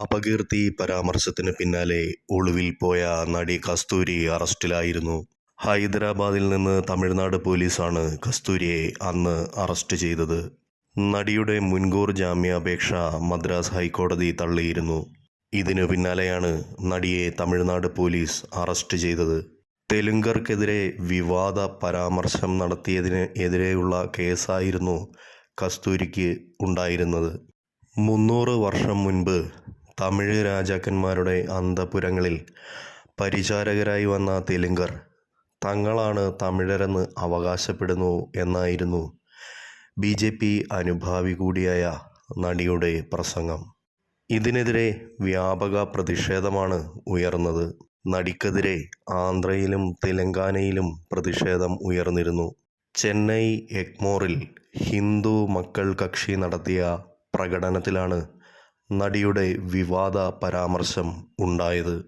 അപകീർത്തി പരാമർശത്തിന് പിന്നാലെ ഒളിവിൽ പോയ നടി കസ്തൂരി അറസ്റ്റിലായിരുന്നു. ഹൈദരാബാദിൽ നിന്ന് തമിഴ്നാട് പോലീസാണ് കസ്തൂരിയെ അന്ന് അറസ്റ്റ് ചെയ്തത്. നടിയുടെ മുൻകൂർ ജാമ്യാപേക്ഷ മദ്രാസ് ഹൈക്കോടതി തള്ളിയിരുന്നു. ഇതിനു പിന്നാലെയാണ് നടിയെ തമിഴ്നാട് പോലീസ് അറസ്റ്റ് ചെയ്തത്. തെലുങ്കർക്കെതിരെ വിവാദ പരാമർശം നടത്തിയതിന് എതിരെയുള്ള കേസായിരുന്നു കസ്തൂരിക്ക് ഉണ്ടായിരുന്നത്. മുന്നൂറ് വർഷം മുൻപ് തമിഴ് രാജാക്കന്മാരുടെ അന്തപുരങ്ങളിൽ പരിചാരകരായി വന്ന തെലുങ്കർ തങ്ങളാണ് തമിഴരെന്ന് അവകാശപ്പെടുന്നു എന്നായിരുന്നു ബി ജെ പി അനുഭാവി കൂടിയായ നടിയുടെ പ്രസംഗം. ഇതിനെതിരെ വ്യാപക പ്രതിഷേധമാണ് ഉയർന്നത്. നടിക്കെതിരെ ആന്ധ്രയിലും തെലങ്കാനയിലും പ്രതിഷേധം ഉയർന്നിരുന്നു. ചെന്നൈ എഗ്മോറിൽ ഹിന്ദു മക്കൾ കക്ഷി നടത്തിയ പ്രകടനത്തിലാണ് നടിയുടെ വിവാദ പരാമർശം ഉണ്ടായത്.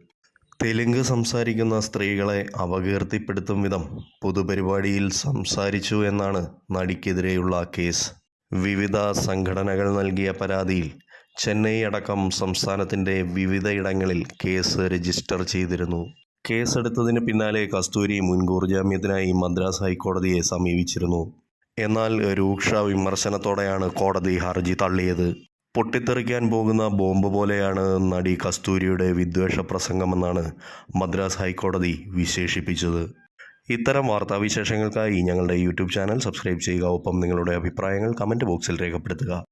തെലുങ്ക് സംസാരിക്കുന്ന സ്ത്രീകളെ അപകീർത്തിപ്പെടുത്തും വിധം പൊതുപരിപാടിയിൽ സംസാരിച്ചു എന്നാണ് നടിക്കെതിരെയുള്ള കേസ്. വിവിധ സംഘടനകൾ നൽകിയ പരാതിയിൽ ചെന്നൈ അടക്കം സംസ്ഥാനത്തിന്റെ വിവിധയിടങ്ങളിൽ കേസ് രജിസ്റ്റർ ചെയ്തിരുന്നു. കേസെടുത്തതിന് പിന്നാലെ കസ്തൂരി മുൻകൂർ ജാമ്യത്തിനായി മദ്രാസ് ഹൈക്കോടതിയെ സമീപിച്ചിരുന്നു. എന്നാൽ രൂക്ഷ വിമർശനത്തോടെയാണ് കോടതി ഹർജി തള്ളിയത്. പൊട്ടിത്തെറിക്കാൻ പോകുന്ന ബോംബ് പോലെയാണ് നടി കസ്തൂരിയുടെ വിദ്വേഷ പ്രസംഗമെന്നാണ് മദ്രാസ് ഹൈക്കോടതി വിശേഷിപ്പിച്ചത്. ഇത്തരം വാർത്താവിശേഷങ്ങൾക്കായി ഞങ്ങളുടെ യൂട്യൂബ് ചാനൽ സബ്സ്ക്രൈബ് ചെയ്യുക. ഒപ്പം നിങ്ങളുടെ അഭിപ്രായങ്ങൾ കമന്റ് ബോക്സിൽ രേഖപ്പെടുത്തുക.